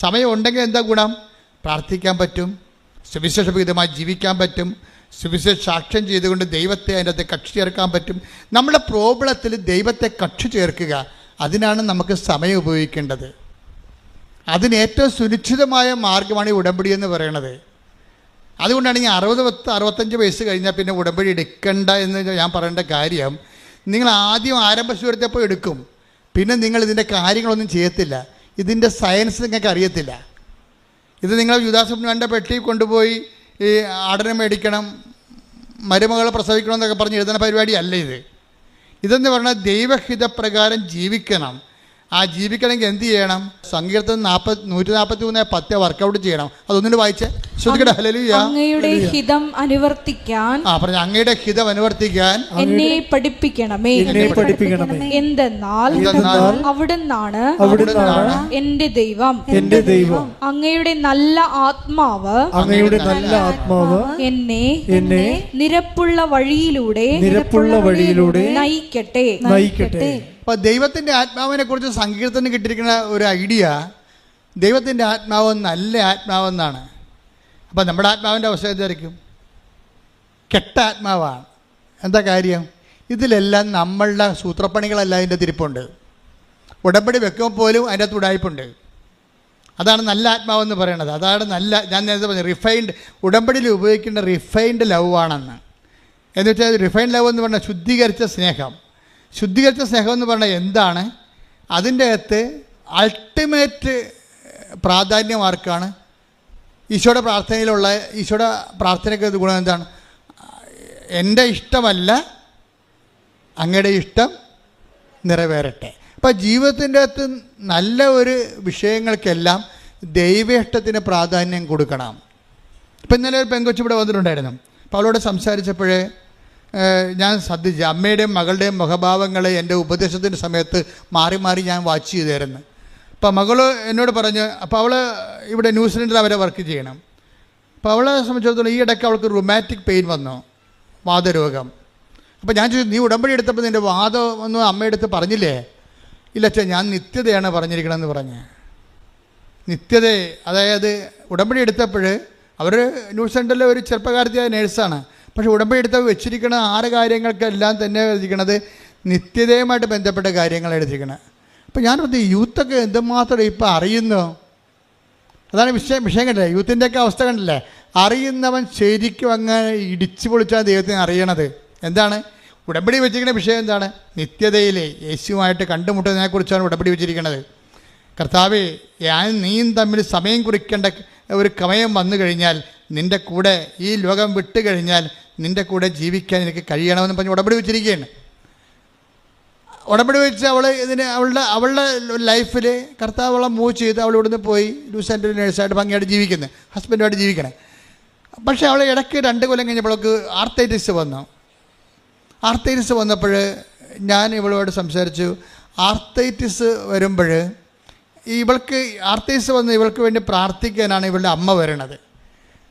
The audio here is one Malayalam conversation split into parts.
സമയം ഉണ്ടെങ്കിൽ എന്താ ഗുണം? പ്രാർത്ഥിക്കാൻ പറ്റും സുവിശേഷഭീതമായി ജീവിക്കാൻ പറ്റും സുവിശേഷ സാക്ഷ്യം ചെയ്തുകൊണ്ട് ദൈവത്തെ അതിന്റെ അകത്ത് കക്ഷി ചേർക്കാൻ പറ്റും. നമ്മുടെ പ്രോബ്ലത്തിൽ ദൈവത്തെ കക്ഷി ചേർക്കുക അതിനാണ് നമുക്ക് സമയം ഉപയോഗിക്കേണ്ടത്. അതിന് ഏറ്റവും സുനിശ്ചിതമായ മാർഗമാണ് ഈ ഉടമ്പടി എന്ന് പറയണത്. അതുകൊണ്ടാണ് ഈ അറുപത് പത്ത് അറുപത്തഞ്ച് വയസ്സ് കഴിഞ്ഞാൽ പിന്നെ ഉടമ്പടി എടുക്കണ്ട എന്ന് ഞാൻ പറയേണ്ട കാര്യം നിങ്ങൾ ആദ്യം ആരംഭ സുഹൃത്തപ്പോൾ എടുക്കും. പിന്നെ നിങ്ങൾ ഇതിന്റെ കാര്യങ്ങളൊന്നും ചെയ്യത്തില്ല. ഇതിന്റെ സയൻസ് നിങ്ങൾക്ക് അറിയത്തില്ല. ഇത് നിങ്ങൾ യുദാസുബ്നുവിന്റെ പെട്ടി കൊണ്ടുപോയി ഈ ആടനം മേടിക്കണം മരുമകളെ പ്രസവിക്കണം എന്നൊക്കെ പറഞ്ഞ് എഴുതുന്ന പരിപാടിയല്ല ഇത്. ഇതെന്ന് പറഞ്ഞാൽ ദൈവഹിതപ്രകാരം ജീവിക്കണം. ആ ജീവിക്കണമെങ്കിൽ എന്ത് ചെയ്യണം? സങ്കീർത്തനം നാൽപ്പത് നൂറ്റി നാൽപ്പത്തി മൂന്ന് പത്ത് വർക്കൗട്ട് ചെയ്യണം. അതൊന്നിനു വായിച്ചേ. ഹലലുയ അങ്ങയുടെ ഹിതം അനുവർത്തിക്കാൻ ആ പറഞ്ഞ അങ്ങയുടെ ഹിതം അനുവർത്തിക്കാൻ എന്നെ പഠിപ്പിക്കണമേ. എന്നെ പഠിപ്പിക്കണമേ. എന്തെന്നാൽ എന്തെന്നാൽ അവിടുന്നാണ് അവിടുന്നാണ് എന്റെ ദൈവം. എന്റെ ദൈവം. അങ്ങയുടെ നല്ല ആത്മാവ് അങ്ങയുടെ നല്ല ആത്മാവ് എന്നെ എന്നെ നിരപ്പുള്ള വഴിയിലൂടെ നിരപ്പുള്ള വഴിയിലൂടെ നയിക്കട്ടെ. നയിക്കട്ടെ. അപ്പോൾ ദൈവത്തിന്റെ ആത്മാവിനെ കുറിച്ച് സങ്കീർത്തനം കിട്ടിയിരിക്കുന്ന ഒരു ഐഡിയ ദൈവത്തിന്റെ ആത്മാവ് നല്ല ആത്മാവെന്നാണ്. അപ്പോൾ നമ്മുടെ ആത്മാവിന്റെ അവസ്ഥ എന്തായിരിക്കും? കെട്ട ആത്മാവാണ്. എന്താ കാര്യം? ഇതിലെല്ലാം നമ്മളുടെ സൂത്രപ്പണികളെല്ലാം അതിന്റെ തിരിപ്പുണ്ട്. ഉടമ്പടി വെക്കുമ്പോൾ പോലും അതിന്റെ അകത്ത് ഉടായ്പുണ്ട് അതാണ് നല്ല ആത്മാവെന്ന് പറയണത്. അതാണ് നല്ല ഞാൻ നേരത്തെ പറഞ്ഞു റിഫൈൻഡ് ഉടമ്പടിയിൽ ഉപയോഗിക്കേണ്ട റിഫൈൻഡ് ലവ് ആണെന്ന് എന്ന് വെച്ചാൽ റിഫൈൻഡ് ലവ് എന്ന് പറഞ്ഞാൽ ശുദ്ധീകരിച്ച സ്നേഹം. ശുദ്ധീകരിച്ച സ്നേഹം എന്ന് പറഞ്ഞാൽ എന്താണ്? അതിന്റെ അകത്ത് അൾട്ടിമേറ്റ് പ്രാധാന്യം ആർക്കാണ്? ഈശോയുടെ പ്രാർത്ഥനയിലുള്ള ഈശോയുടെ പ്രാർത്ഥനയ്ക്ക് ഗുണം എന്താണ്? എന്റെ ഇഷ്ടമല്ല അങ്ങയുടെ ഇഷ്ടം നിറവേറട്ടെ. അപ്പോൾ ജീവിതത്തിന്റെ അകത്ത് നല്ല ഒരു വിഷയങ്ങൾക്കെല്ലാം ദൈവേഷ്ടത്തിന് പ്രാധാന്യം കൊടുക്കണം. ഇപ്പം ഇന്നലെ ഒരു പെങ്കൊച്ചു ഇവിടെ വന്നിട്ടുണ്ടായിരുന്നു. അപ്പോൾ അവളോട് സംസാരിച്ചപ്പോഴേ ഞാൻ ശ്രദ്ധിച്ചു അമ്മയുടെയും മകളുടെയും മുഖഭാവങ്ങളെ എന്റെ ഉപദേശത്തിന്റെ സമയത്ത് മാറി മാറി ഞാൻ വാച്ച് ചെയ്തായിരുന്നു. അപ്പോൾ മകൾ എന്നോട് പറഞ്ഞ് അപ്പോൾ അവൾ ഇവിടെ ന്യൂസിലൻഡിൽ അവരെ വർക്ക് ചെയ്യണം. അപ്പോൾ അവളെ സംബന്ധിച്ചിടത്തോളം ഈ ഇടയ്ക്ക് അവൾക്ക് റൊമാറ്റിക് പെയിൻ വന്നു വാദരോഗം അപ്പോൾ ഞാൻ ചോദിച്ചു നീ ഉടമ്പടി എടുത്തപ്പോൾ നിന്റെ വാദം ഒന്നും അമ്മയെടുത്ത് പറഞ്ഞില്ലേ? ഇല്ല അച്ഛാ ഞാൻ നിത്യതയാണ് പറഞ്ഞിരിക്കണമെന്ന് പറഞ്ഞ്. നിത്യത അതായത് ഉടമ്പടി എടുത്തപ്പോൾ അവർ ന്യൂസ് സെന്ററിലെ ഒരു ചെറുപ്പക്കാരത്തിയായ നേഴ്സാണ് പക്ഷേ ഉടമ്പടി എടുത്ത വെച്ചിരിക്കുന്ന ആറ് കാര്യങ്ങൾക്കെല്ലാം തന്നെ എഴുതിക്കണത് നിത്യതയുമായിട്ട് ബന്ധപ്പെട്ട കാര്യങ്ങൾ എഴുതിക്കണത് അപ്പോൾ ഞാൻ പറഞ്ഞു യൂത്തൊക്കെ എന്തുമാത്രം ഇപ്പോൾ അറിയുന്നു? അതാണ് വിഷയം വിഷയം കണ്ടില്ലേ? യൂത്തിന്റെയൊക്കെ അവസ്ഥ കണ്ടില്ലേ? അറിയുന്നവൻ ശരിക്കും അങ്ങനെ ഇടിച്ചു പൊളിച്ചാണ് ദൈവത്തിന് അറിയണത്. എന്താണ്? ഉടമ്പടി വെച്ചിരിക്കുന്ന വിഷയം എന്താണ്? നിത്യതയിലെ യേശുവുമായിട്ട് കണ്ടുമുട്ടുന്നതിനെക്കുറിച്ചാണ് ഉടമ്പടി വെച്ചിരിക്കുന്നത് കർത്താവ് ഞാൻ നീയും തമ്മിൽ സമയം കുറിക്കേണ്ട ഒരു കമയം വന്നു കഴിഞ്ഞാൽ നിന്റെ കൂടെ ഈ ലോകം വിട്ടു കഴിഞ്ഞാൽ നിന്റെ കൂടെ ജീവിക്കാൻ എനിക്ക് കഴിയണമെന്ന് പറഞ്ഞ് ഉടമ്പടി വെച്ചിരിക്കുകയാണ്. ഉടമ്പടി വെച്ച് അവൾ ഇതിന് അവളുടെ അവളുടെ ലൈഫിൽ കർത്താവ് അവളെ മൂവ് ചെയ്ത് അവൾ ഇവിടുന്ന് പോയി ലൂസ് ആൻഡ് നേഴ്സായിട്ട് ഭംഗിയായിട്ട് ജീവിക്കുന്നത് ഹസ്ബൻഡുമായിട്ട് ജീവിക്കണേ. പക്ഷേ അവൾ ഇടയ്ക്ക് രണ്ട് കൊല്ലം കഴിഞ്ഞപ്പോഴൊക്കെ ആർത്തൈറ്റിസ് വന്നു. ആർത്തൈറ്റിസ് വന്നപ്പോൾ ഞാൻ ഇവളോട് സംസാരിച്ചു. ആർത്തൈറ്റിസ് വരുമ്പോൾ ഇവൾക്ക് ആർത്തൈറ്റിസ് വന്ന് ഇവൾക്ക് വേണ്ടി പ്രാർത്ഥിക്കാനാണ് ഇവളുടെ അമ്മ വരണത്.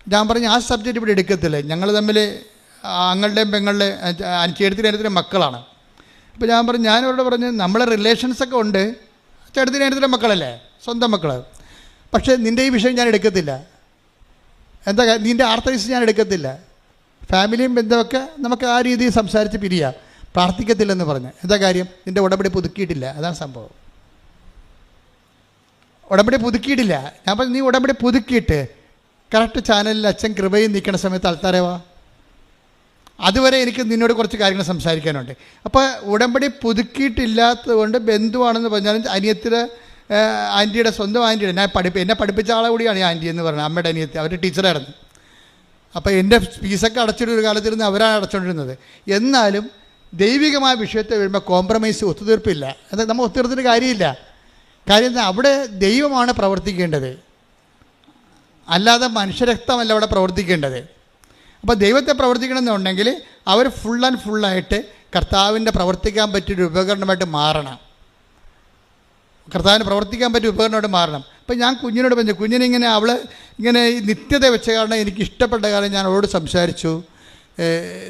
ഞാൻ പറഞ്ഞു ആ സബ്ജക്റ്റ് ഇവിടെ എടുക്കത്തില്ല. ഞങ്ങൾ തമ്മിൽ അങ്ങളുടെയും പെങ്ങളുടെയും ചേട്ടത്തിന്റെ ചേട്ടത്തിന്റെ മക്കളാണ്. അപ്പോൾ ഞാൻ പറഞ്ഞു ഞാൻ അവരോട് പറഞ്ഞു നമ്മളെ റിലേഷൻസൊക്കെ ഉണ്ട്. ചേട്ടത്തിന്റെ ചേട്ടത്തിന്റെ മക്കളല്ലേ? സ്വന്തം മക്കൾ പക്ഷേ നിന്റെ ഈ വിഷയം ഞാൻ എടുക്കത്തില്ല. എന്താ നിന്റെ ആർത്തൈസ് ഞാൻ എടുക്കത്തില്ല. ഫാമിലിയും ബന്ധമൊക്കെ നമുക്ക് ആ രീതിയിൽ സംസാരിച്ച് പിരിയാം. പ്രാർത്ഥിക്കത്തില്ലെന്ന് പറഞ്ഞു. എന്താ കാര്യം? നിന്റെ ഉടമ്പടി പുതുക്കിയിട്ടില്ല. അതാണ് സംഭവം. ഉടമ്പടി പുതുക്കിയിട്ടില്ല. ഞാൻ പറഞ്ഞു നീ ഉടമ്പടി പുതുക്കിയിട്ട് കറക്റ്റ് ചാനലിൽ അച്ഛൻ കൃപയും നിൽക്കുന്ന സമയത്ത് അൾത്താരേവാ അതുവരെ എനിക്ക് നിന്നോട് കുറച്ച് കാര്യങ്ങൾ സംസാരിക്കാനുണ്ട്. അപ്പോൾ ഉടമ്പടി പുതുക്കിയിട്ടില്ലാത്തത് കൊണ്ട് ബന്ധുവാണെന്ന് പറഞ്ഞാലും അനിയത്തിയുടെ ആന്റിയുടെ സ്വന്തം ആന്റിയുടെ ഞാൻ പഠിപ്പ് എന്നെ പഠിപ്പിച്ച ആളെ കൂടിയാണ് ഈ ആന്റി എന്ന് പറഞ്ഞത് അമ്മയുടെ അനിയത്തി. അവർ ടീച്ചറായിരുന്നു. അപ്പോൾ എന്റെ ഫീസൊക്കെ അടച്ചിട്ടൊരു കാലത്തിരുന്ന് അവരാണ് അടച്ചുകൊണ്ടിരുന്നത് എന്നാലും ദൈവികമായ വിഷയത്തെ വരുമ്പോൾ കോംപ്രമൈസ് ഒത്തുതീർപ്പില്ല. അത് നമ്മൾ ഒത്തുതീർത്തിട്ട് കാര്യമില്ല. കാര്യം അവിടെ ദൈവമാണ് പ്രവർത്തിക്കേണ്ടത്. അല്ലാതെ മനുഷ്യരക്തമല്ല അവിടെ പ്രവർത്തിക്കേണ്ടത്. അപ്പോൾ ദൈവത്തെ പ്രവർത്തിക്കണമെന്നുണ്ടെങ്കിൽ അവർ ഫുൾ ആൻഡ് ഫുള്ളായിട്ട് കർത്താവിന്റെ പ്രവർത്തിക്കാൻ പറ്റിയൊരു ഉപകരണമായിട്ട് മാറണം. കർത്താവിന് പ്രവർത്തിക്കാൻ പറ്റിയ ഉപകരണമായിട്ട് മാറണം. അപ്പം ഞാൻ കുഞ്ഞിനോട് പറഞ്ഞു കുഞ്ഞിനിങ്ങനെ അവൾ ഇങ്ങനെ നിത്യത വെച്ച കാരണം എനിക്ക് ഇഷ്ടപ്പെട്ട കാര്യം ഞാൻ അവളോട് സംസാരിച്ചു.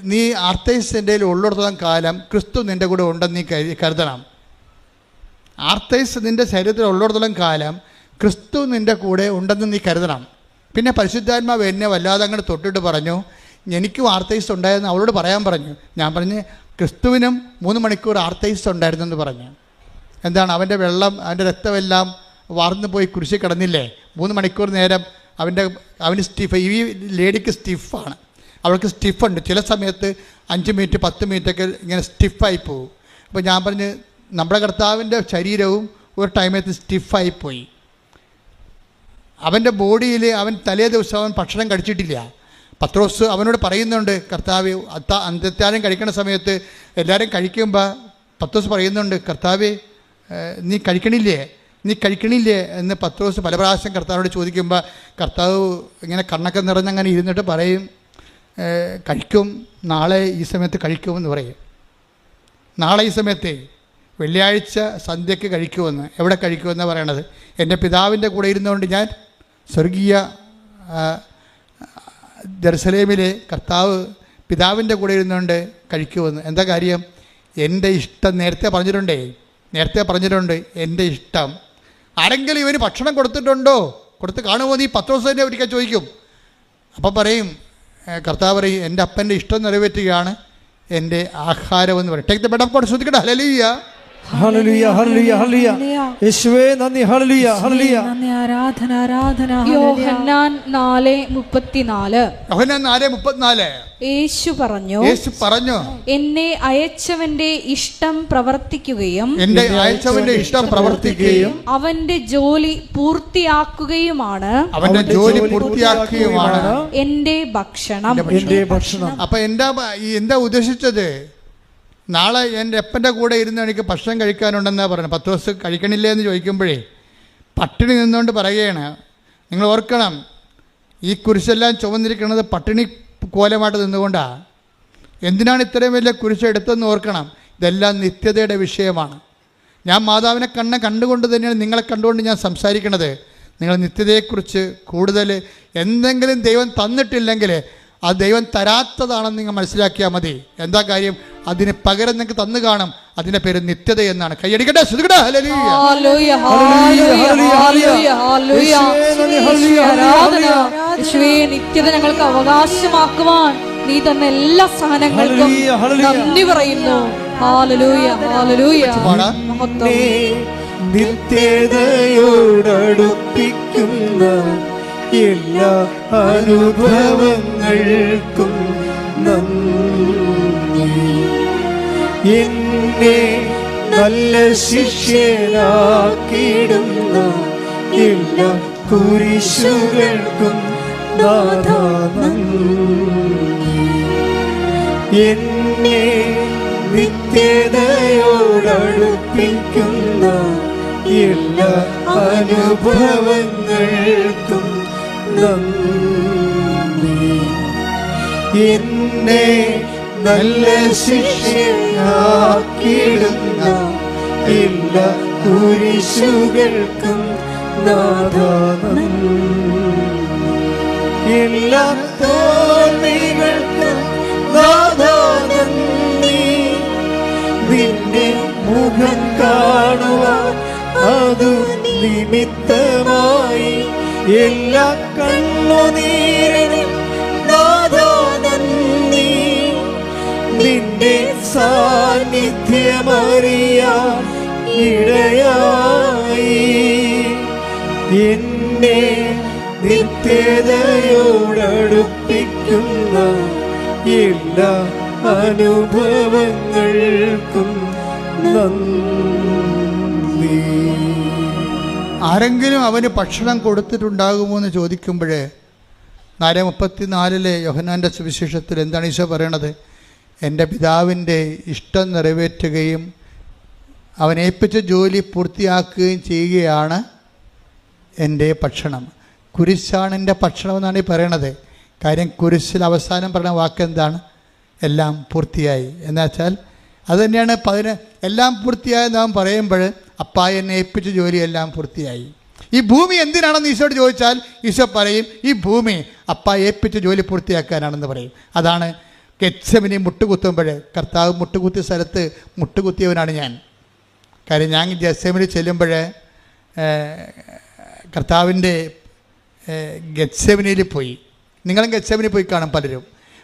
നീ ആർത്തൈസിന്റെ ഉള്ളിടത്തോളം കാലം ക്രിസ്തു നിന്റെ കൂടെ ഉണ്ടെന്ന് നീ കരു- കരുതണം. ആർത്തൈസ് നിന്റെ ശരീരത്തിൽ ഉള്ളിടത്തോളം കാലം ക്രിസ്തു നിന്റെ കൂടെ ഉണ്ടെന്ന് നീ കരുതണം. പിന്നെ പരിശുദ്ധാത്മാവ് എന്നെ വല്ലാതെ അങ്ങോട്ട് തൊട്ടിട്ട് പറഞ്ഞു എനിക്ക് ആർത്തൈസ് ഉണ്ടായിരുന്നു അവളോട് പറയാൻ പറഞ്ഞു. ഞാൻ പറഞ്ഞ് ക്രിസ്തുവിനും മൂന്ന് മണിക്കൂർ ആർത്തൈസ് ഉണ്ടായിരുന്നു എന്ന് പറഞ്ഞു. എന്താണ്? അവന്റെ വെള്ളം അവന്റെ രക്തമെല്ലാം വാർന്നു പോയി കുരിശി കിടന്നില്ലേ? മൂന്ന് മണിക്കൂർ നേരം അവന്റെ അവന് സ്റ്റിഫ് ഈ ലേഡിക്ക് സ്റ്റിഫാണ് അവൾക്ക് സ്റ്റിഫുണ്ട് ചില സമയത്ത് അഞ്ച് മിനിറ്റ് പത്ത് മിനിറ്റൊക്കെ ഇങ്ങനെ സ്റ്റിഫായി പോകും അപ്പോൾ ഞാൻ പറഞ്ഞ് നമ്മുടെ കർത്താവിന്റെ ശരീരവും ഒരു ടൈമത്ത് സ്റ്റിഫായി പോയി. അവന്റെ ബോഡിയിൽ അവൻ തലേ ദിവസം അവൻ ഭക്ഷണം കഴിച്ചിട്ടില്ല. പത്രോസ് അവനോട് പറയുന്നുണ്ട് കർത്താവ് അത്ത അന്ത്യത്താരം കഴിക്കണ സമയത്ത് എല്ലാവരും കഴിക്കുമ്പോൾ പത്രോസ് പറയുന്നുണ്ട് കർത്താവ് നീ കഴിക്കണില്ലേ? നീ കഴിക്കണില്ലേ? എന്ന് പത്രോസ് പല പ്രാവശ്യം കർത്താവിനോട് ചോദിക്കുമ്പോൾ കർത്താവ് ഇങ്ങനെ കണ്ണൊക്കെ നിറഞ്ഞങ്ങനെ ഇരുന്നിട്ട് പറയും കഴിക്കും നാളെ ഈ സമയത്ത് കഴിക്കുമെന്ന് പറയും. നാളെ ഈ സമയത്ത് വെള്ളിയാഴ്ച സന്ധ്യയ്ക്ക് കഴിക്കുമെന്ന്. എവിടെ കഴിക്കുമെന്ന് പറയണത്? എന്റെ പിതാവിന്റെ കൂടെ ഇരുന്നുകൊണ്ട് ഞാൻ സ്വർഗീയ ജെറുസലേമിലെ കർത്താവ് പിതാവിന്റെ കൂടെ ഇരുന്നുകൊണ്ട് കഴിക്കുമെന്ന്. എന്താ കാര്യം? എന്റെ ഇഷ്ടം നേരത്തെ പറഞ്ഞിട്ടുണ്ടേ. നേരത്തെ പറഞ്ഞിട്ടുണ്ട് എന്റെ ഇഷ്ടം. ആരെങ്കിലും ഇവന് ഭക്ഷണം കൊടുത്തിട്ടുണ്ടോ? കൊടുത്ത് കാണുമോ നീ? പത്ത് ദിവസം തന്നെ ഒരിക്കൽ ചോദിക്കും. അപ്പം പറയും കർത്താവ് പറയും എന്റെ അപ്പന്റെ ഇഷ്ടം നിറവേറ്റുകയാണ് എന്റെ ആഹാരം എന്ന് പറയും. Take the bed of God ശ്രദ്ധിക്കട്ടെ. ഹല്ലേലൂയ ഹല്ലേലൂയ ഹല്ലേലൂയ ഹല്ലേലൂയ യേശുവേ നന്ദി. ഹല്ലേലൂയ ഹല്ലേലൂയ നന്ദി. ആരാധന ആരാധന. ഹല്ലേലൂയ. യോഹന്നാൻ നാല് മുപ്പത്തിനാല്. യോഹന്നാൻ നാല് മുപ്പത്തിനാല്. യേശു പറഞ്ഞു യേശു പറഞ്ഞു എന്നെ അയച്ചവന്റെ ഇഷ്ടം പ്രവർത്തിക്കുകയും എന്റെ അയച്ചവന്റെ ഇഷ്ടം പ്രവർത്തിക്കുകയും അവന്റെ ജോലി പൂർത്തിയാക്കുകയുമാണ്. അവന്റെ ജോലി പൂർത്തിയാക്കുകയുമാണ്. എന്റെ ഭക്ഷണം. എന്റെ ഭക്ഷണം. അപ്പൊ എന്താ എന്താ ഉദ്ദേശിച്ചത്? നാളെ എന്റെ എപ്പന്റെ കൂടെ ഇരുന്ന് എനിക്ക് ഭക്ഷണം കഴിക്കാനുണ്ടെന്നാണ് പറയുന്നത്. പത്ത് ദിവസം കഴിക്കണില്ലേ എന്ന് ചോദിക്കുമ്പോഴേ പട്ടിണി നിന്നുകൊണ്ട് പറയുകയാണ്. നിങ്ങൾ ഓർക്കണം ഈ കുരിശെല്ലാം ചുമന്നിരിക്കുന്നത് പട്ടിണി കോലമായിട്ട് നിന്നുകൊണ്ടാണ് എന്തിനാണ് ഇത്രയും വലിയ കുരിശ് എടുത്തതെന്ന് ഓർക്കണം. ഇതെല്ലാം നിത്യതയുടെ വിഷയമാണ്. ഞാൻ മാതാവിനെ കണ്ണ കണ്ടുകൊണ്ട് തന്നെയാണ് നിങ്ങളെ കണ്ടുകൊണ്ട് ഞാൻ സംസാരിക്കണത് നിങ്ങൾ നിത്യതയെക്കുറിച്ച് കൂടുതൽ എന്തെങ്കിലും ദൈവം തന്നിട്ടില്ലെങ്കിൽ ആ ദൈവം തരാത്തതാണെന്ന് നിങ്ങൾ മനസ്സിലാക്കിയാൽ മതി. എന്താ കാര്യം? അതിന് പകരം നിങ്ങൾക്ക് തന്നു കാണും. അതിന്റെ പേര് നിത്യത എന്നാണ്. കൈയടിക്കട്ടെ? ശ്രദ്ധിക്കട്ടെ നിത്യത ഞങ്ങൾക്ക് അവകാശമാക്കുവാൻ നീ തന്നെ എല്ലാ ഹല്ലേലൂയ. നന്ദി പറയുന്നു. നിത്യതയോടടുപ്പിക്കുന്ന എല്ലാ അനുഭവങ്ങൾക്കും നന്ദി. എന്നെ നല്ല ശിഷ്യനാക്കിയിടുന്ന എല്ലാ കുരിശുകൾക്കും എന്നെ നിത്യതയോടടുപ്പിക്കുന്ന എല്ലാ അനുഭവങ്ങൾക്കും എന്നെ നല്ല ശിക്ഷയാക്കിയിടുന്ന എല്ലാ കുരിശുകൾക്കും നാദാനം എല്ലാ തോൽവികൾക്കും നാഥാ നിന്നെ മുഖം കാണുവാൻ അതു നിമിത്തമായി എല്ലാ കണ്ണുനീരിനും നന്ദി. നിന്റെ സാന്നിധ്യമറിയ ഇടയായി. എന്നെ നിത്യതയോടടുപ്പിക്കുന്ന എല്ലാ അനുഭവങ്ങൾക്കും നന്ദി. ആരെങ്കിലും അവന് ഭക്ഷണം കൊടുത്തിട്ടുണ്ടാകുമോ എന്ന് ചോദിക്കുമ്പോൾ നാല് മുപ്പത്തിനാലിലെ യോഹനാന്റെ സുവിശേഷത്തിൽ എന്താണ് ഈശോ പറയണത്? എന്റെ പിതാവിന്റെ ഇഷ്ടം നിറവേറ്റുകയും അവൻ ഏൽപ്പിച്ച ജോലി പൂർത്തിയാക്കുകയും ചെയ്യുകയാണ് എന്റെ ഭക്ഷണം. കുരിശാണ് എന്റെ ഭക്ഷണം എന്നാണ് ഈ പറയണത്. കാര്യം കുരിശിൽ അവസാനം പറയുന്ന വാക്കെന്താണ് എല്ലാം പൂർത്തിയായി. എന്നുവെച്ചാൽ അത് തന്നെയാണ് പതിന എല്ലാം പൂർത്തിയായെന്ന് അവൻ പറയുമ്പോൾ അപ്പാ എന്നെ ഏൽപ്പിച്ച ജോലിയെല്ലാം പൂർത്തിയായി. ഈ ഭൂമി എന്തിനാണെന്ന് ഈശോട് ചോദിച്ചാൽ ഈശോ പറയും ഈ ഭൂമി അപ്പ ഏൽപ്പിച്ച ജോലി പൂർത്തിയാക്കാനാണെന്ന് പറയും. അതാണ് ഗെറ്റ്സമിനി മുട്ടുകുത്തുമ്പോൾ കർത്താവ് മുട്ടുകുത്തിയ സ്ഥലത്ത് മുട്ടുകുത്തിയവനാണ് ഞാൻ. കാര്യം ഞാൻ ജസ്സമിൽ ചെല്ലുമ്പോൾ കർത്താവിന്റെ ഗത്സെവനിൽ പോയി. നിങ്ങളും ഗത്സെവനിൽ പോയി കാണും പലരും.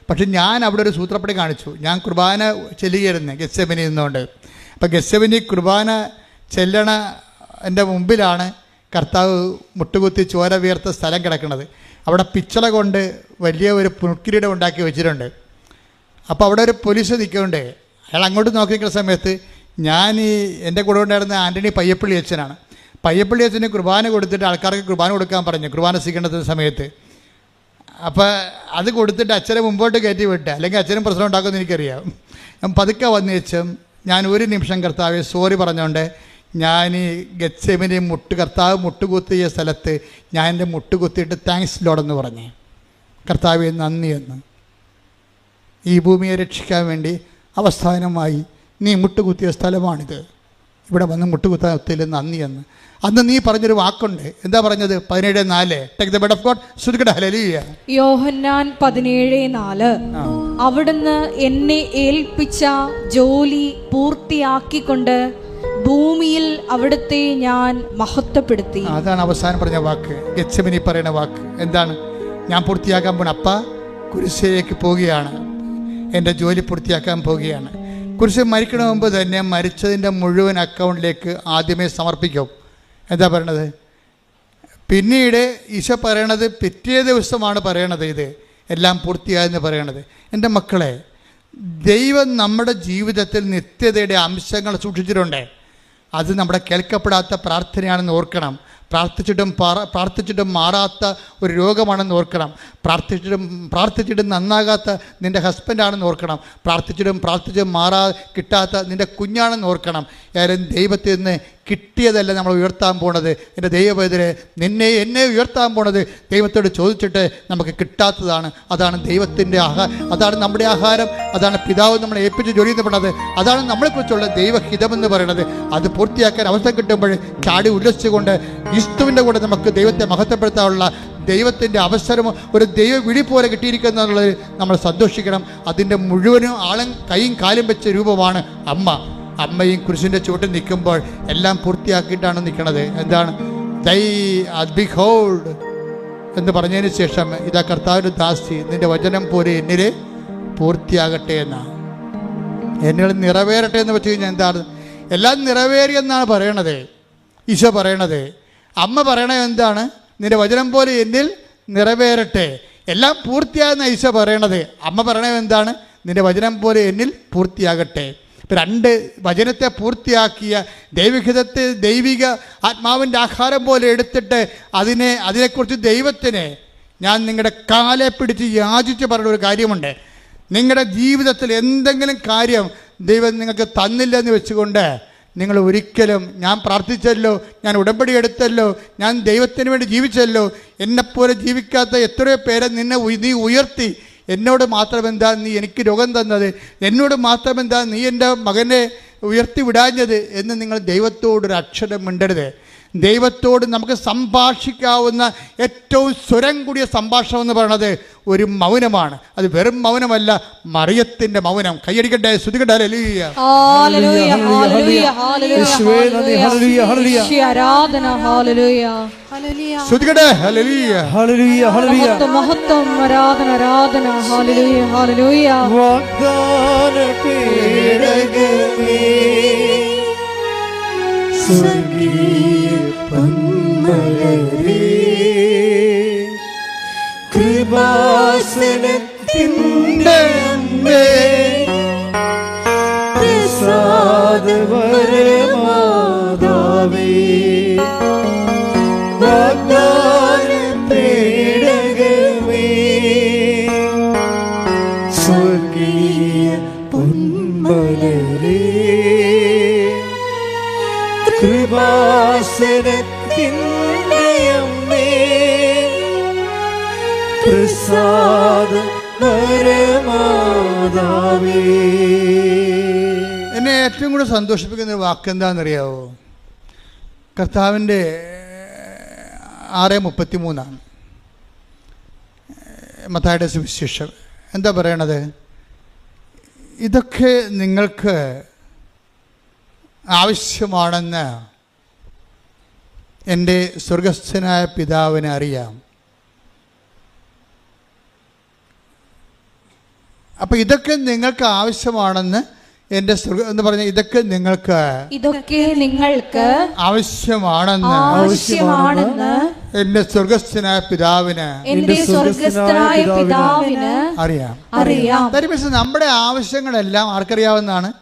പക്ഷെ ഞാൻ അവിടെ ഒരു സൂത്രപ്പടി കാണിച്ചു. ഞാൻ കുർബാന ചെല്ലുകയായിരുന്നു ഗസ്സമിനി നിന്നുകൊണ്ട്. അപ്പം ഗസ്സമിനി കുർബാന ചെല്ലണ എന്റെ മുമ്പിലാണ് കർത്താവ് മുട്ടുകുത്തി ചോര വീർത്ത സ്ഥലം കിടക്കുന്നത്. അവിടെ പിച്ചള കൊണ്ട് വലിയ ഒരു പുൽക്കിരീടം ഉണ്ടാക്കി വെച്ചിട്ടുണ്ട്. അപ്പോൾ അവിടെ ഒരു പോലീസ് നിൽക്കുന്നുണ്ട്. അയാൾ അങ്ങോട്ട് നോക്കി നിൽക്കുന്ന സമയത്ത് ഞാൻ ഈ എന്റെ കൂടെ ഉണ്ടായിരുന്ന ആന്റണി പയ്യപ്പള്ളി അച്ഛനാണ്. പയ്യപ്പള്ളി അച്ഛന് കുർബാന കൊടുത്തിട്ട് ആൾക്കാർക്ക് കുർബാന കൊടുക്കാൻ പറഞ്ഞു കുർബാന സ്വീകരണത്തിന്റെ സമയത്ത്. അപ്പോൾ അത് കൊടുത്തിട്ട് അച്ഛനെ മുമ്പോട്ട് കയറ്റി വിട്ട് അല്ലെങ്കിൽ അച്ഛനും പ്രശ്നം ഉണ്ടാക്കുമെന്ന് എനിക്കറിയാം. പതുക്കെ വന്നു വെച്ചും ഞാൻ ഒരു നിമിഷം കർത്താവെ സോറി പറഞ്ഞുകൊണ്ട് ഞാൻ ഈ ഗത്സെമിനെ മുട്ട് കർത്താവ് മുട്ടുകുത്തിയ സ്ഥലത്ത് ഞാൻ എന്റെ മുട്ടുകുത്തിയിട്ട് താങ്ക്സ് ലോഡെന്ന് പറഞ്ഞേ. കർത്താവ് നന്ദി എന്ന്. ഈ ഭൂമിയെ രക്ഷിക്കാൻ വേണ്ടി അവസാനമായി നീ മുട്ടുകുത്തിയ സ്ഥലമാണിത്. ഇവിടെ വന്ന് മുട്ടുകുത്താൻ ഒത്തില്ല നന്ദി എന്ന്. അന്ന് നീ പറഞ്ഞൊരു വാക്കുണ്ട്. എന്താ പറഞ്ഞത്? പതിനേഴ് നാല്. Take the bed of God ശ്രുതികട. ഹലലിയ യോഹന്നാൻ പതിനേഴ് നാല്. അവിടുന്ന് എന്നെ ഏൽപ്പിച്ച ജോലി പൂർത്തിയാക്കിക്കൊണ്ട് ഭൂമിയിൽ അവിടുത്തെ ഞാൻ മഹത്വപ്പെടുത്തി. അതാണ് അവസാനം പറഞ്ഞ വാക്ക്. ഗച്ചമിനി പറയുന്ന വാക്ക്. എന്താണ്? ഞാൻ പൂർത്തിയാക്കാൻ പോണ അപ്പ കുരിശയിലേക്ക് പോവുകയാണ്. എന്റെ ജോലി പൂർത്തിയാക്കാൻ പോവുകയാണ്. കുരിശ് മരിക്കണ മുമ്പ് തന്നെ മരിച്ചതിന്റെ മുഴുവൻ അക്കൗണ്ടിലേക്ക് ആദ്യമേ സമർപ്പിക്കും. എന്താ പറയണത്? പിന്നീട് ഈശോ പറയണത് പിറ്റേ ദിവസമാണ് പറയണത് ഇത്. എല്ലാം പൂർത്തിയായെന്ന് പറയണത്. എന്റെ മക്കളെ ദൈവം നമ്മുടെ ജീവിതത്തിൽ നിത്യതയുടെ അംശങ്ങൾ സൂക്ഷിച്ചിട്ടുണ്ട്. അത് നമ്മുടെ കേൾക്കപ്പെടാത്ത പ്രാർത്ഥനയാണെന്ന് ഓർക്കണം. പ്രാർത്ഥിച്ചിട്ടും പ്രാർത്ഥിച്ചിട്ടും മാറാത്ത ഒരു രോഗമാണെന്ന് ഓർക്കണം. പ്രാർത്ഥിച്ചിട്ടും പ്രാർത്ഥിച്ചിട്ടും നന്നാകാത്ത നിന്റെ ഹസ്ബൻഡാണെന്ന് ഓർക്കണം. പ്രാർത്ഥിച്ചിട്ടും പ്രാർത്ഥിച്ചും മാറാ കിട്ടാത്ത നിന്റെ കുഞ്ഞാണെന്ന് ഓർക്കണം. ഏതായാലും ദൈവത്തിൽ നിന്ന് കിട്ടിയതല്ല നമ്മൾ ഉയർത്താൻ പോണത്. എന്റെ ദൈവപേതരെ നിന്നെ എന്നെ ഉയർത്താൻ പോണത് ദൈവത്തോട് ചോദിച്ചിട്ട് നമുക്ക് കിട്ടാത്തതാണ്. അതാണ് ദൈവത്തിന്റെ ആഹാ അതാണ് നമ്മുടെ ആഹാരം. അതാണ് പിതാവ് നമ്മളെ ഏൽപ്പിച്ച് ജോലി എന്ന് പറയുന്നത്. അതാണ് നമ്മളെക്കുറിച്ചുള്ള ദൈവഹിതമെന്ന് പറയുന്നത്. അത് പൂർത്തിയാക്കാൻ അവസരം കിട്ടുമ്പോൾ ചാടി ഉല്ലസിച്ചുകൊണ്ട് ക്രിസ്തുവിന്റെ കൂടെ നമുക്ക് ദൈവത്തെ മഹത്വപ്പെടുത്താനുള്ള ദൈവത്തിന്റെ അവസരം ഒരു ദൈവ വിളി പോലെ കിട്ടിയിരിക്കുന്നു നമ്മൾ സന്തോഷിക്കണം. അതിന്റെ മുഴുവനും ആളും കൈയും കാലും വെച്ച രൂപമാണ് അമ്മ. അമ്മയും കുരിശിന്റെ ചുവട്ടിൽ നിൽക്കുമ്പോൾ എല്ലാം പൂർത്തിയാക്കിയിട്ടാണ് നിൽക്കുന്നത് എന്താണ്? ദൈ ബിഹോൾഡ് എന്ന് പറഞ്ഞതിന് ശേഷം ഇതാ കർത്താവിന്റെ ദാസി നിന്റെ വചനം പോലെ എന്നിൽ പൂർത്തിയാകട്ടെ എന്നാണ് എന്നിൽ നിറവേറട്ടെ എന്ന് വെച്ച് കഴിഞ്ഞാൽ എന്താണ്? എല്ലാം നിറവേറിയെന്നാണ് പറയണത്. ഈശോ പറയണത്. അമ്മ പറയണത് എന്താണ്? നിന്റെ വചനം പോലെ എന്നിൽ നിറവേറട്ടെ. എല്ലാം പൂർത്തിയായെന്ന ഈശോ പറയണത്. അമ്മ പറയണത് എന്താണ്? നിന്റെ വചനം പോലെ എന്നിൽ പൂർത്തിയാകട്ടെ. രണ്ട് വചനത്തെ പൂർത്തിയാക്കിയ ദൈവഹിതത്തെ ദൈവിക ആത്മാവിന്റെ ആഹാരം പോലെ എടുത്തിട്ട് അതിനെ അതിനെക്കുറിച്ച് ദൈവത്തിന് ഞാൻ നിങ്ങളുടെ കാലെ പിടിച്ച് യാചിച്ച് പറഞ്ഞ ഒരു കാര്യമുണ്ട്. നിങ്ങളുടെ ജീവിതത്തിൽ എന്തെങ്കിലും കാര്യം ദൈവം നിങ്ങൾക്ക് തന്നില്ലെന്ന് വെച്ചുകൊണ്ട് നിങ്ങൾ ഒരിക്കലും ഞാൻ പ്രാർത്ഥിച്ചല്ലോ ഞാൻ ഉടമ്പടി എടുത്തല്ലോ ഞാൻ ദൈവത്തിന് വേണ്ടി ജീവിച്ചല്ലോ എന്നെപ്പോലെ ജീവിക്കാത്ത എത്രയോ പേരെ നിന്നെ നീ ഉയർത്തി എന്നോട് മാത്രമെന്താ നീ എനിക്ക് രോഗം തന്നത്? എന്നോട് മാത്രമെന്താ നീ എന്റെ മകനെ ഉയർത്തി വിടാഞ്ഞത്? എന്ന് നിങ്ങൾ ദൈവത്തോടൊരു അക്ഷരം മിണ്ടരുത്. ദൈവത്തോട് നമുക്ക് സംഭാഷിക്കാവുന്ന ഏറ്റവും സ്വരം കൂടിയ സംഭാഷണം എന്ന് പറയുന്നത് ഒരു മൗനമാണ്. അത് വെറും മൗനമല്ല മറിയത്തിന്റെ മൗനം. കൈയടിക്കട്ടെ ശ്രുതികട്ടെ ഹല്ലേലൂയ. സ്വർഗീയ പന്മലരേ കൃപാസനത്തിന്റെ അമ്മേ പ്രസാദപരമാതാവേ വാഗ്ദാന പേടകമേ സ്വർഗീയ പൊന്മലരേ പ്രസാദ എന്നെ ഏറ്റവും കൂടുതൽ സന്തോഷിപ്പിക്കുന്ന ഒരു വാക്ക് എന്താണെന്നറിയാവോ? കർത്താവിന്റെ ആറ് മുപ്പത്തി മൂന്നാണ് മത്തായുടെ സുവിശേഷം. എന്താ പറയണത്? ഇതൊക്കെ നിങ്ങൾക്ക് ആവശ്യമാണെന്ന് എന്റെ സ്വർഗസ്ഥനായ പിതാവിന് അറിയാം. അപ്പോൾ ഇതൊക്കെ നിങ്ങൾക്ക് ആവശ്യമാണെന്ന് എന്റെ സ്വർഗ എന്ന് പറഞ്ഞ ഇതൊക്കെ നിങ്ങൾക്ക് ഇതൊക്കെ നിങ്ങൾക്ക് ആവശ്യമാണെന്ന് ആവശ്യമാണെന്ന് എന്റെ സ്വർഗസ്ഥനായ പിതാവിന് എന്റെ സ്വർഗസ്ഥനായ പിതാവിന് അറിയാം. അറിയാം. നമ്മുടെ ആവശ്യങ്ങളെല്ലാം ആർക്കറിയാവുന്നതാണ്?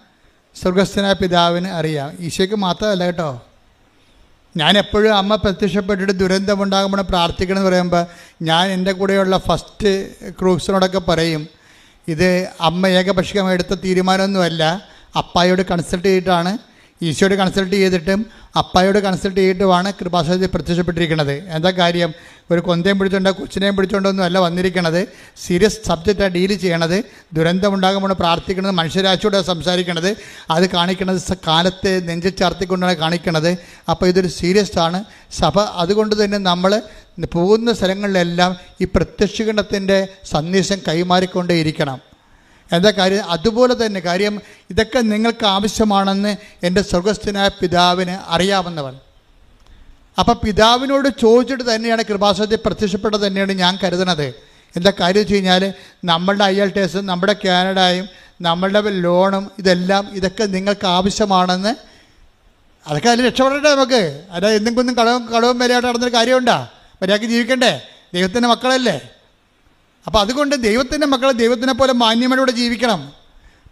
സ്വർഗസ്ഥനായ പിതാവിന് അറിയാം. ഈശോയ്ക്ക് മാത്രമല്ല കേട്ടോ. ഞാൻ എപ്പോഴും അമ്മ പ്രത്യക്ഷപ്പെട്ടിട്ട് ദുരന്തമുണ്ടാകുമ്പോൾ പ്രാർത്ഥിക്കണം എന്ന് പറയുമ്പോൾ ഞാൻ എന്റെ കൂടെയുള്ള ഫസ്റ്റ് ക്രൂസിനോടൊക്കെ പറയും ഇത് അമ്മ ഏകപക്ഷികമായി എടുത്ത തീരുമാനമൊന്നുമല്ല. അപ്പായോട് കൺസൾട്ട് ചെയ്തിട്ടാണ് ഈശോയോട് കൺസൾട്ട് ചെയ്തിട്ടും അപ്പായോട് കൺസൾട്ട് ചെയ്തിട്ടുമാണ് കൃപാസനത്തിൽ പ്രത്യക്ഷപ്പെട്ടിരിക്കുന്നത്. എന്താ കാര്യം? ഒരു കൊന്തയും പിടിച്ചോണ്ടോ കൊച്ചിനെയും പിടിച്ചോണ്ടോ അല്ല വന്നിരിക്കണത്. സീരിയസ് സബ്ജക്റ്റാണ് ഡീൽ ചെയ്യണത്. ദുരന്തമുണ്ടാകുമ്പോൾ പ്രാർത്ഥിക്കുന്നത് മനുഷ്യരാശിയോട് സംസാരിക്കണത്. അത് കാണിക്കണത് കാലത്തെ നെഞ്ചു ചാർത്തിക്കൊണ്ടാണ് കാണിക്കണത്. അപ്പോൾ ഇതൊരു സീരിയസ് ആണ്. സഭ അതുകൊണ്ട് തന്നെ നമ്മൾ പോകുന്ന സ്ഥലങ്ങളിലെല്ലാം ഈ പ്രത്യക്ഷീകരണത്തിന്റെ സന്ദേശം കൈമാറിക്കൊണ്ടേയിരിക്കണം. എന്താ കാര്യം? അതുപോലെ തന്നെ കാര്യം ഇതൊക്കെ നിങ്ങൾക്ക് ആവശ്യമാണെന്ന് എന്റെ സ്വർഗസ്ഥനായ പിതാവിന് അറിയാവുന്നവൻ. അപ്പം പിതാവിനോട് ചോദിച്ചിട്ട് തന്നെയാണ് കൃപാസനത്തിൽ പ്രത്യക്ഷപ്പെട്ടത് തന്നെയാണ് ഞാൻ കരുതുന്നത് എന്താ കാര്യം വെച്ച് കഴിഞ്ഞാൽ നമ്മളുടെ ഐ എൽ നമ്മുടെ കാനഡയും നമ്മളുടെ ലോണും ഇതെല്ലാം ഇതൊക്കെ നിങ്ങൾക്ക് ആവശ്യമാണെന്ന് അതൊക്കെ അതിൽ രക്ഷപ്പെടട്ടെ നമുക്ക്. അതായത് എന്തെങ്കിലും കടവും കടവും വരെയായിട്ട് നടന്നൊരു കാര്യമുണ്ടോ? മര്യാദയ്ക്ക് ജീവിക്കണ്ടേ? ദൈവത്തിന്റെ മക്കളല്ലേ? അപ്പോൾ അതുകൊണ്ട് ദൈവത്തിന്റെ മക്കൾ ദൈവത്തിനെ പോലെ മാന്യമനോട് ജീവിക്കണം.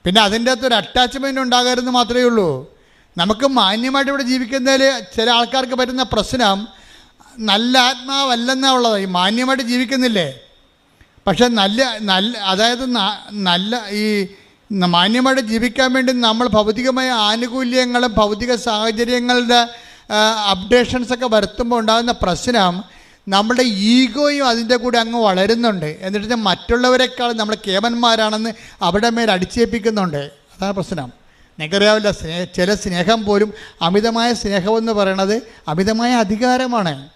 പിന്നെ അതിന്റെ അകത്ത് ഒരു അറ്റാച്ച്മെന്റ് ഉണ്ടാകരുതെന്ന് മാത്രമേ ഉള്ളൂ. നമുക്ക് മാന്യമായിട്ട് ഇവിടെ ജീവിക്കുന്നതിൽ ചില ആൾക്കാർക്ക് പറ്റുന്ന പ്രശ്നം നല്ല ആത്മാവല്ലെന്നാ ഉള്ളത്. ഈ മാന്യമായിട്ട് ജീവിക്കുന്നില്ലേ? പക്ഷെ നല്ല നല്ല അതായത് നല്ല ഈ മാന്യമായിട്ട് ജീവിക്കാൻ വേണ്ടി നമ്മൾ ഭൗതികമായ ആനുകൂല്യങ്ങളും ഭൗതിക സാഹചര്യങ്ങളുടെ അപ്ഡേഷൻസൊക്കെ വരുത്തുമ്പോൾ ഉണ്ടാകുന്ന പ്രശ്നം നമ്മുടെ ഈഗോയും അതിന്റെ കൂടെ അങ്ങ് വളരുന്നുണ്ട്. എന്നിട്ട് മറ്റുള്ളവരെക്കാൾ നമ്മൾ കേമന്മാരാണെന്ന് അവിടെ മേൽ അടിച്ചേൽപ്പിക്കുന്നുണ്ട്. അതാണ് പ്രശ്നം. നിങ്ങൾക്കറിയാവില്ല സ്നേഹ ചില സ്നേഹം പോലും അമിതമായ സ്നേഹമെന്ന് പറയണത് അമിതമായ അധികാരമാണ്.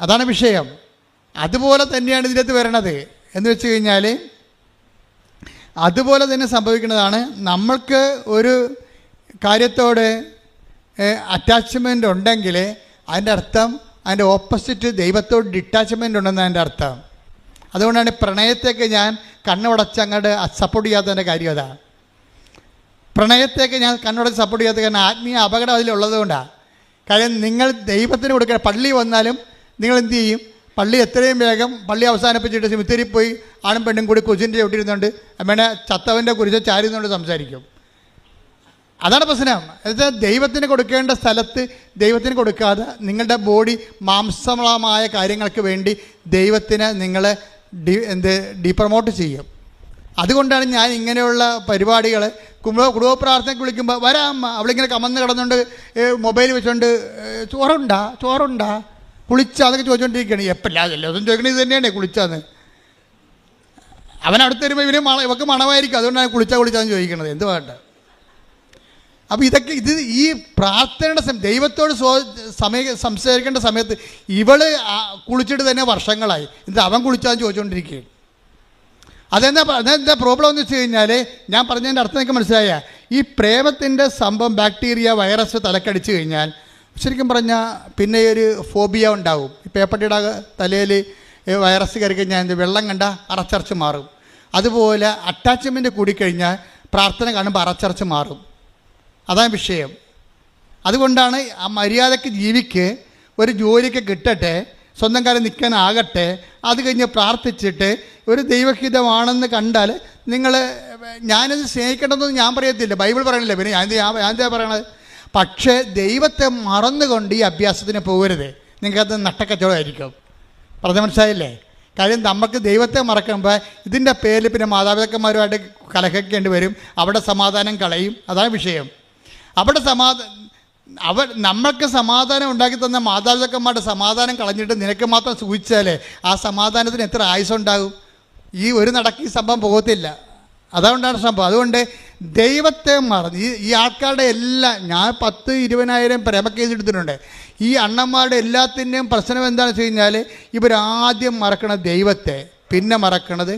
അതാണ് വിഷയം. അതുപോലെ തന്നെയാണ് ഇതിനകത്ത് വരണത്. എന്ന് വെച്ച് കഴിഞ്ഞാൽ അതുപോലെ തന്നെ സംഭവിക്കുന്നതാണ് നമ്മൾക്ക് ഒരു കാര്യത്തോട് അറ്റാച്ച്മെന്റ് ഉണ്ടെങ്കിൽ അതിന്റെ അർത്ഥം അതിന്റെ ഓപ്പോസിറ്റ് ദൈവത്തോട് ഡിറ്റാച്ച്മെന്റ് ഉണ്ടെന്ന് അതിന്റെ അർത്ഥം. അതുകൊണ്ടാണ് പ്രണയത്തേക്ക് ഞാൻ കണ്ണുടച്ച് അങ്ങോട്ട് സപ്പോർട്ട് ചെയ്യാത്തതിന്റെ കാര്യം അതാണ് പ്രണയത്തേക്ക് ഞാൻ കണ്ണുടച്ച് സപ്പോർട്ട് ചെയ്യാത്ത കാരണം ആത്മീയ അപകടം അതിലുള്ളതുകൊണ്ടാണ് കാര്യം നിങ്ങൾ ദൈവത്തിന് കൊടുക്കുക പള്ളി വന്നാലും നിങ്ങൾ എന്ത് ചെയ്യും? പള്ളി എത്രയും വേഗം പള്ളി അവസാനിപ്പിച്ചിട്ട് സിമിത്തേരി പോയി ആണും പെണ്ണും കൂടി കൊച്ചിന്റെ ചവിട്ടിരുന്നുണ്ട് അമ്മേനെ ചത്തവന്റെ കുറിച്ച് ചാരിന്നുകൊണ്ട് സംസാരിക്കും. അതാണ് പ്രശ്നം. എന്നുവെച്ചാൽ ദൈവത്തിന് കൊടുക്കേണ്ട സ്ഥലത്ത് ദൈവത്തിന് കൊടുക്കാതെ നിങ്ങളുടെ ബോഡി മാംസമായ കാര്യങ്ങൾക്ക് വേണ്ടി ദൈവത്തിന് നിങ്ങളെ ഡി എന്ത് ഡീപ്രമോട്ട് ചെയ്യും. അതുകൊണ്ടാണ് ഞാൻ ഇങ്ങനെയുള്ള പരിപാടികൾ കുടുംബ കുടുംബ പ്രാർത്ഥനയ്ക്ക് വിളിക്കുമ്പോൾ വരാം അവളിങ്ങനെ കമന്ന് കിടന്നുകൊണ്ട് മൊബൈൽ വെച്ചുകൊണ്ട് ചോറുണ്ടാ? ചോറുണ്ടാ? കുളിച്ചാ അതൊക്കെ ചോദിച്ചുകൊണ്ടിരിക്കുകയാണ് എപ്പോഴാ എല്ലാതും ചോദിക്കണത് ഇത് തന്നെയാണ് കുളിച്ചാന്ന്. അവൻ അടുത്ത് വരുമ്പോൾ ഇവന് മണ ഇവക്ക് മണമായിരിക്കും. അതുകൊണ്ടാണ് കുളിച്ചാ കുളിച്ചാന്ന് ചോദിക്കുന്നത് എന്ത് വേണ്ട. അപ്പോൾ ഇതൊക്കെ ഇത് ഈ പ്രാർത്ഥനയുടെ സമയം ദൈവത്തോട് സ്വ സമയ സംസാരിക്കേണ്ട സമയത്ത് ഇവൾ കുളിച്ചിട്ട് തന്നെ വർഷങ്ങളായി. എന്നിട്ട് അവൻ കുളിച്ചാന്ന് ചോദിച്ചുകൊണ്ടിരിക്കുകയാണ് അതെന്താ അതെന്താ പ്രോബ്ലം എന്ന് വെച്ച് കഴിഞ്ഞാൽ ഞാൻ പറഞ്ഞതിന്റെ അർത്ഥം നിങ്ങൾക്ക് മനസ്സിലായ. ഈ പ്രേമത്തിന്റെ സംഭവം ബാക്ടീരിയ വൈറസ് തലക്കടിച്ച് കഴിഞ്ഞാൽ ശരിക്കും പറഞ്ഞാൽ പിന്നെ ഒരു ഫോബിയ ഉണ്ടാവും. ഈ പേപ്പട്ടിയുടെ തലയിൽ വൈറസ് കയറി കഴിഞ്ഞാൽ വെള്ളം കണ്ട അറച്ചറച്ച് മാറും. അതുപോലെ അറ്റാച്ച്മെന്റ് കൂടിക്കഴിഞ്ഞാൽ പ്രാർത്ഥന കാണുമ്പോൾ അറച്ചറച്ച് മാറും. അതാണ് വിഷയം. അതുകൊണ്ടാണ് ആ മര്യാദയ്ക്ക് ജീവിക്ക് ഒരു ജോലിക്ക് കിട്ടട്ടെ സ്വന്തം കാലം നിൽക്കാനാകട്ടെ അത് കഴിഞ്ഞ് പ്രാർത്ഥിച്ചിട്ട് ഒരു ദൈവഹിതമാണെന്ന് കണ്ടാൽ നിങ്ങൾ ഞാനത് സ്നേഹിക്കേണ്ടതെന്ന് ഞാൻ പറയത്തില്ല. ബൈബിൾ പറയണില്ല? പിന്നെ ഞാൻ ഞാൻ ഞാൻ എന്താ പറയണത്? പക്ഷേ ദൈവത്തെ മറന്നുകൊണ്ട് ഈ അഭ്യാസത്തിന് പോകരുത്. നിങ്ങൾക്കത് നട്ടക്കച്ചവടമായിരിക്കും. പറഞ്ഞ മനസ്സിലായില്ലേ? കാര്യം നമുക്ക് ദൈവത്തെ മറക്കുമ്പോൾ ഇതിന്റെ പേരിൽ പിന്നെ മാതാപിതാക്കന്മാരുമായിട്ട് കലഹിക്കേണ്ടി വരും. അവിടെ സമാധാനം കളയും. അതാണ് വിഷയം. അവിടെ സമാധാന അവർ നമ്മൾക്ക് സമാധാനം ഉണ്ടാക്കി തന്ന മാതാപിതാക്കന്മാരുടെ സമാധാനം കളഞ്ഞിട്ട് നിനക്ക് മാത്രം സൂചിച്ചാലേ ആ സമാധാനത്തിന് എത്ര ആയുസുണ്ടാകും ഈ ഒരു നടക്ക് ഈ സംഭവം പോകത്തില്ല. അതുകൊണ്ടാണ് സംഭവം. അതുകൊണ്ട് ദൈവത്തെ മറന്ന് ഈ ഈ ആൾക്കാരുടെ എല്ലാം ഞാൻ പത്ത് ഇരുപതിനായിരം പ്രേമ കേസ് എടുത്തിട്ടുണ്ട്. ഈ അണ്ണന്മാരുടെ എല്ലാത്തിന്റെയും പ്രശ്നം എന്താണെന്ന് വെച്ച് കഴിഞ്ഞാൽ ഇവരാദ്യം മറക്കണ ദൈവത്തെ. പിന്നെ മറക്കണത്?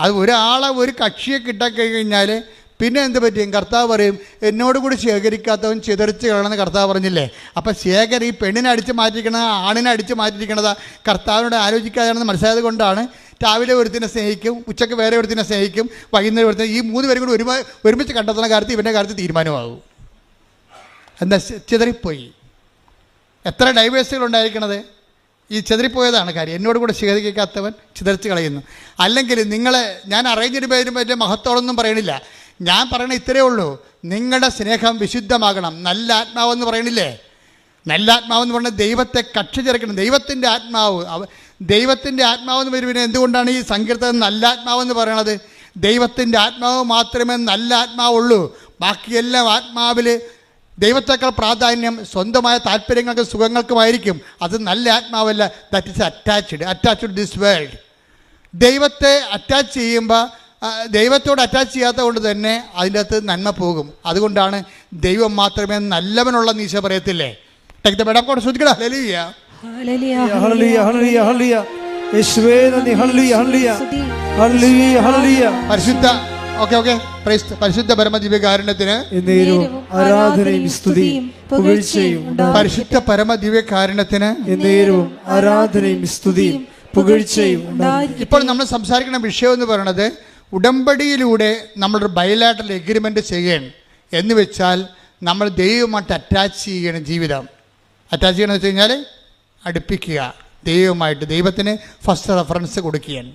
അത് ഒരാളെ ഒരു കക്ഷിയെ കിട്ടാൻ കഴിഞ്ഞാൽ പിന്നെ എന്ത് പറ്റിയും? കർത്താവ് പറയും എന്നോട് കൂടി ശേഖരിക്കാത്തവൻ ചിതറിച്ച് കളയണമെന്ന് കർത്താവ് പറഞ്ഞില്ലേ? അപ്പം ശേഖർ ഈ പെണ്ണിനെ അടിച്ച് മാറ്റിയിരിക്കണത് ആണിനെ അടിച്ച് മാറ്റിയിരിക്കണത് കർത്താവിനോട് ആലോചിക്കാതെയാണെന്ന് മനസ്സിലായത് കൊണ്ടാണ് രാവിലെ ഒരുത്തിനെ സ്നേഹിക്കും ഉച്ചയ്ക്ക് വേറെ ഒരുത്തിനെ സ്നേഹിക്കും വൈകുന്നേരം ഒരുത്തിനെ ഈ മൂന്ന് പേരും കൂടി ഒരുമ ഒരുമിച്ച് കണ്ടെത്തുന്ന കാര്യത്തിൽ ഇവന്റെ കാര്യത്തിൽ തീരുമാനമാകും. എന്താ ചിതറിപ്പോയി. എത്ര ഡൈവേഴ്സുകൾ ഉണ്ടായിരിക്കണത്? ഈ ചിതറിപ്പോയതാണ് കാര്യം. എന്നോട് കൂടെ ശേഖരിക്കാത്തവൻ ചിതറിച്ച് കളയുന്നു. അല്ലെങ്കിൽ നിങ്ങളെ ഞാൻ അറേഞ്ച് പേരും വലിയ മഹത്തോടൊന്നും പറയണില്ല. ഞാൻ പറയണ ഇത്രയേ ഉള്ളൂ. നിങ്ങളുടെ സ്നേഹം വിശുദ്ധമാകണം. നല്ല ആത്മാവെന്ന് പറയണില്ലേ? നല്ല ആത്മാവെന്ന് പറഞ്ഞാൽ ദൈവത്തെ കക്ഷി ചേർക്കണം. ദൈവത്തിന്റെ ആത്മാവ്. ദൈവത്തിന്റെ ആത്മാവെന്ന് വരുവിനെ എന്തുകൊണ്ടാണ് ഈ സങ്കീർത്തനം നല്ല ആത്മാവെന്ന് പറയണത്? ദൈവത്തിന്റെ ആത്മാവ് മാത്രമേ നല്ല ആത്മാവുള്ളൂ ബാക്കിയെല്ലാം ആത്മാവിൽ ദൈവത്തേക്കാൾ പ്രാധാന്യം സ്വന്തമായ താല്പര്യങ്ങൾക്കും സുഖങ്ങൾക്കുമായിരിക്കും. അത് നല്ല ആത്മാവല്ല. That is attached attached this world ദൈവത്തെ അറ്റാച്ച് ചെയ്യുമ്പോൾ ദൈവത്തോട് അറ്റാച്ച് ചെയ്യാത്ത കൊണ്ട് തന്നെ അതിന്റെ അകത്ത് നന്മ പോകും. അതുകൊണ്ടാണ് ദൈവം മാത്രമേ നല്ലവനുള്ള നീശ പറയത്തില്ലേ? Take the bed of God ശ്രദ്ധിക്കടാ ഹല്ലേലൂയ ഹല്ലേലൂയ, ഹല്ലേലൂയ ഹല്ലേലൂയ ഹല്ലേലൂയ യേശുവേ നന്ദി. ഹല്ലേലൂയ ഹല്ലേലൂയ ഹല്ലേലൂയ ഹല്ലേലൂയ പരിശുദ്ധ ഓക്കെ ഓക്കെ പ്രൈസ് പരിശുദ്ധ പരമദിവ്യകാരുണ്യത്തിന് ആരാധനയും സ്തുതിയും പുകഴ്ചയും പരിശുദ്ധ പരമദിവ്യകാരുണ്യത്തിന് എന്നേരവും ആരാധനയും സ്തുതിയും പുകഴ്ചയും ഇപ്പോൾ നമ്മൾ സംസാരിക്കുന്ന വിഷയം എന്ന് പറയുന്നത് ഉടമ്പടിയിലൂടെ നമ്മളൊരു ബയലാറ്റൽ എഗ്രിമെന്റ് ചെയ്യണം എന്ന് വെച്ചാൽ നമ്മൾ ദൈവമായിട്ട് അറ്റാച്ച് ചെയ്യണം ജീവിതം. അറ്റാച്ച് ചെയ്യണമെന്ന് വെച്ച് കഴിഞ്ഞാൽ അടുപ്പിക്കുക. ദൈവമായിട്ട് ദൈവത്തിന് ഫസ്റ്റ് റെഫറൻസ് കൊടുക്കുകയാണ്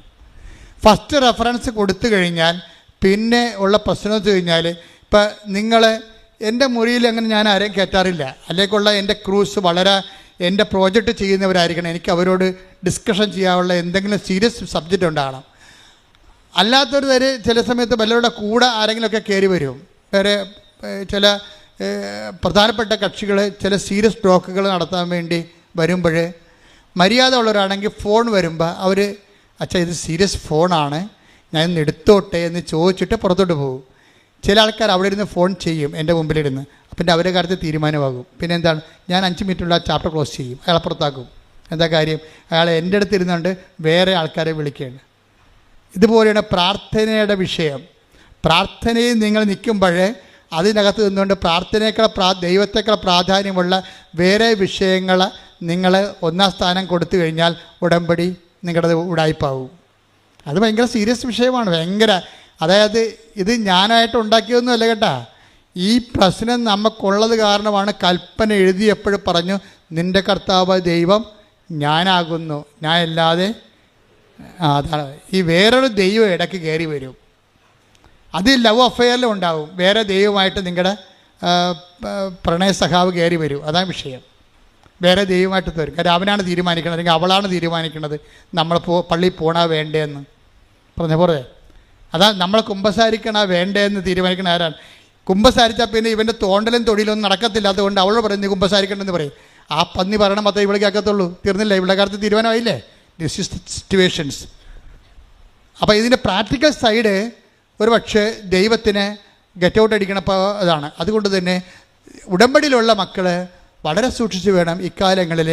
ഫസ്റ്റ് റെഫറൻസ് കൊടുത്തു കഴിഞ്ഞാൽ പിന്നെ ഉള്ള പ്രശ്നം വെച്ച് കഴിഞ്ഞാൽ ഇപ്പം നിങ്ങൾ എന്റെ മുറിയിൽ അങ്ങനെ ഞാൻ ആരെയും കയറ്റാറില്ല അല്ലേക്കുള്ള എന്റെ ക്രൂസ് വളരെ എന്റെ പ്രോജക്റ്റ് ചെയ്യുന്നവരായിരിക്കണം. എനിക്ക് അവരോട് ഡിസ്കഷൻ ചെയ്യാനുള്ള എന്തെങ്കിലും സീരിയസ് സബ്ജക്റ്റ് ഉണ്ടാകണം. അല്ലാത്തൊരു തരം ചില സമയത്ത് വല്ലവരുടെ കൂടെ ആരെങ്കിലുമൊക്കെ കയറി വരും. വേറെ ചില പ്രധാനപ്പെട്ട കക്ഷികൾ ചില സീരിയസ് ടോക്കുകൾ നടത്താൻ വേണ്ടി വരുമ്പോൾ മര്യാദ ഉള്ളവരാണെങ്കിൽ ഫോൺ വരുമ്പോൾ അവർ അച്ഛാ ഇത് സീരിയസ് ഫോണാണ്. ഞാൻ ഇന്ന് എടുത്തോട്ടെ എന്ന് ചോദിച്ചിട്ട് പുറത്തോട്ട് പോകും. ചില ആൾക്കാർ അവിടെ ഇരുന്ന് ഫോൺ ചെയ്യും എന്റെ മുമ്പിലിരുന്ന്. പിന്നെ അവരുടെ കാര്യത്തിൽ തീരുമാനമാകും. പിന്നെ എന്താണ്? ഞാൻ അഞ്ച് മിനിറ്റുള്ള ആ ചാപ്റ്റർ ക്ലോസ് ചെയ്യും. അയാളെ പുറത്താക്കും. എന്താ കാര്യം? അയാൾ എന്റെ അടുത്ത് ഇരുന്നുകൊണ്ട് വേറെ ആൾക്കാരെ വിളിക്കുകയാണ്. ഇതുപോലെയാണ് പ്രാർത്ഥനയുടെ വിഷയം. പ്രാർത്ഥനയിൽ നിങ്ങൾ നിൽക്കുമ്പോഴേ അതിനകത്ത് നിന്നുകൊണ്ട് പ്രാർത്ഥനയേക്കാൾ പ്രാ ദൈവത്തേക്കാൾ പ്രാധാന്യമുള്ള വേറെ വിഷയങ്ങൾ നിങ്ങൾ ഒന്നാം സ്ഥാനം കൊടുത്തു കഴിഞ്ഞാൽ ഉടമ്പടി നിങ്ങളുടെ ഉടായ്പാവും അത് ഭയങ്കര സീരിയസ് വിഷയമാണ് ഭയങ്കര. അതായത് ഇത് ഞാനായിട്ട് ഉണ്ടാക്കിയതൊന്നുമല്ല കേട്ടാ. ഈ പ്രശ്നം നമുക്കുള്ളത് കാരണമാണ് കൽപ്പന എഴുതിയപ്പോഴും പറഞ്ഞു നിന്റെ കർത്താവ് ദൈവം ഞാനാകുന്നു. ആ, അതാണ്. ഈ വേറൊരു ദൈവം ഇടയ്ക്ക് കയറി വരും. അത് ലവ് അഫെയറിലും ഉണ്ടാവും. വേറെ ദൈവമായിട്ട് നിങ്ങളുടെ പ്രണയ സഖാവ് കയറി വരും. അതാണ് വിഷയം. വേറെ ദൈവമായിട്ട് തരും കാര്യം അവനാണ് തീരുമാനിക്കുന്നത് അല്ലെങ്കിൽ അവളാണ് തീരുമാനിക്കുന്നത് നമ്മൾ പോ പള്ളിയിൽ പോണാ വേണ്ടേന്ന്. പറഞ്ഞ പോലെ. അതാ നമ്മൾ കുമ്പസാരിക്കണ വേണ്ടേന്ന് തീരുമാനിക്കണ ആരാണ്? കുമ്പസാരിച്ചാൽ പിന്നെ ഇവന്റെ തോണ്ടലും തൊടിയിലൊന്നും നടക്കത്തില്ല. അതുകൊണ്ട് അവളോട് പറയും നീ കുമ്പസാരിക്കണമെന്ന് പറയും. ആ പന്നി പറയണം മാത്രമേ ഇവിടെ കേൾക്കത്തുള്ളൂ. തീർന്നില്ല? ഇവിടെ കാലത്ത് തീരുമാനമായില്ലേ? സിറ്റുവേഷൻസ് അപ്പോൾ ഇതിന്റെ പ്രാക്ടിക്കൽ സൈഡ് ഒരു പക്ഷേ ദൈവത്തിന് ഗെറ്റ് ഔട്ട് അടിക്കണപ്പോൾ അതാണ്. അതുകൊണ്ട് തന്നെ ഉടമ്പടിയിലുള്ള മക്കൾ വളരെ സൂക്ഷിച്ച് വേണം ഇക്കാലങ്ങളിൽ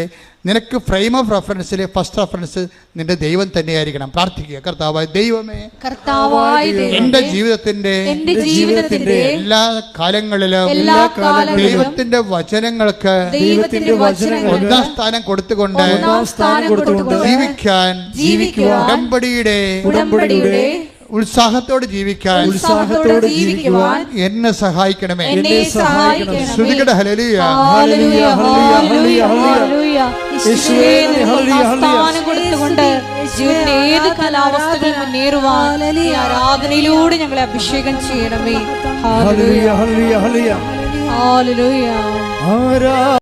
നിനക്ക് ഫ്രെയിം ഓഫ് റെഫറൻസിൽ ഫസ്റ്റ് റെഫറൻസ് നിന്റെ ദൈവം തന്നെയായിരിക്കണം. പ്രാർത്ഥിക്കുക. കർത്താവായ ദൈവമേ കർത്താവായ ദൈവമേ, എന്റെ ജീവിതത്തിന്റെ എന്റെ ജീവിതത്തിന്റെ എല്ലാ കാലങ്ങളിലും എല്ലാ കാലങ്ങളിലും ദൈവത്തിന്റെ വചനങ്ങൾക്ക് ദൈവത്തിന്റെ വചനങ്ങൾ ഒന്നാം സ്ഥാനം കൊടുത്തുകൊണ്ട് ഒന്നാം സ്ഥാനം കൊടുത്തുകൊണ്ട് ജീവിക്കാൻ ജീവിക്കുക ഉടമ്പടിയുടെ ഉടമ്പടിയുടെ ഉത്സാഹത്തോടെ ജീവിക്കാൻ ഉത്സാഹത്തോടെ ജീവിക്കുവാൻ എന്നെ സഹായിക്കണമേ. എന്നെ സഹായിക്കണമേ. ശ്രുതികട ഹലലിയ ഹല്ലേലൂയ, ഹല്ലേലൂയ, ഹല്ലേലൂയ. യേശുവേ, ഹല്ലേലൂയ, നിനക്ക് ഹല്ലേലൂയ. സ്ഥാനം കൊടുത്തുകൊണ്ട് ജീവിതത്തിന്റെ ഏത് കാലാവസ്ഥകളിൽ മുന്നേറുവാൻ ഈ ആരാധനയിലൂടെ ഞങ്ങളെ അഭിഷേകം ചെയ്യണമേ. ഹല്ലേലൂയ ഹല്ലേലൂയ. ഹല്ലേലൂയ ഹാലലൂയ ആരാ